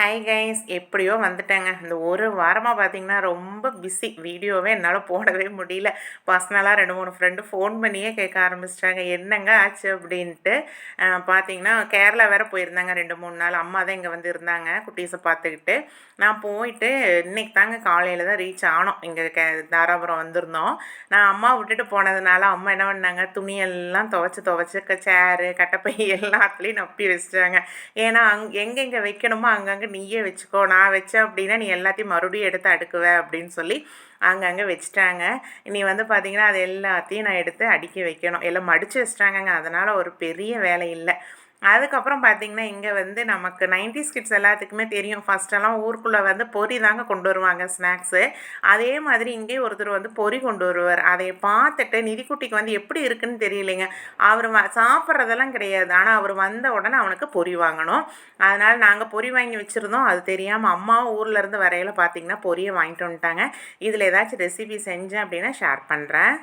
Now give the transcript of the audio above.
Hi guys எப்படியோ வந்துட்டேங்க. இந்த ஒரு வாரமாக பார்த்தீங்கன்னா ரொம்ப பிஸி வீடியோவே என்னால் போடவே முடியல. பர்சனலாக ரெண்டு மூணு ஃப்ரெண்டு ஃபோன் பண்ணியே கேட்க ஆரம்பிச்சிட்டாங்க. என்னங்க ஆச்சு அப்படின்ட்டு பார்த்தீங்கன்னா கேரளா வேறு போயிருந்தாங்க. ரெண்டு மூணு நாள் அம்மா தான் இங்கே வந்து இருந்தாங்க குட்டீஸை பார்த்துக்கிட்டு நான் போயிட்டு இன்றைக்கி தாங்க காலையில் தான் ரீச் ஆனோம். இங்கே கே தாராபுரம் வந்திருந்தோம். நான் அம்மா விட்டுட்டு போனதுனால அம்மா என்ன பண்ணாங்க? துணியெல்லாம் துவைச்சி துவைச்சி சேரு கட்டப்பை எல்லாத்துலேயும் நப்பி வச்சிட்டாங்க. ஏன்னா அங் எங்கெங்கே வைக்கணுமோ அங்கங்கே நீயே வச்சுக்கோ. நான் வச்சேன் அப்படின்னா நீ எல்லாத்தையும் மறுபடியும் எடுத்து அடுக்குவ அப்படின்னு சொல்லி அங்கங்கே வச்சுட்டாங்க. இனி வந்து பார்த்தீங்கன்னா அது எல்லாத்தையும் நான் எடுத்து அடுக்கி வைக்கணும். எல்லாம் மடித்து வச்சிட்டாங்கங்க. அதனால் ஒரு பெரிய வேலை இல்லை. அதுக்கப்புறம் பார்த்தீங்கன்னா இங்கே வந்து நமக்கு நைன்டி கிட்ஸ் எல்லாத்துக்குமே தெரியும். ஃபஸ்ட்டெல்லாம் ஊருக்குள்ளே வந்து பொரி தாங்க கொண்டு வருவாங்க ஸ்நாக்ஸு அதே மாதிரி இங்கே ஒருத்தர் வந்து பொரி கொண்டு வருவார். அதை பார்த்துட்டு நிதிக்குட்டிக்கு வந்து எப்படி இருக்குன்னு தெரியலைங்க. அவர் வ சாப்பிட்றதெல்லாம் கிடையாது. ஆனால் அவர் வந்த உடனே அவனுக்கு பொரி வாங்கணும். அதனால் நாங்கள் பொரி வாங்கி வச்சுருந்தோம். அது தெரியாமல் அம்மாவும் ஊர்லேருந்து வரையில் பார்த்தீங்கன்னா பொரியை வாங்கிட்டு வந்துட்டாங்க. இதில் ஏதாச்சும் ரெசிபி செஞ்சேன் அப்படின்னா ஷேர் பண்ணுறேன்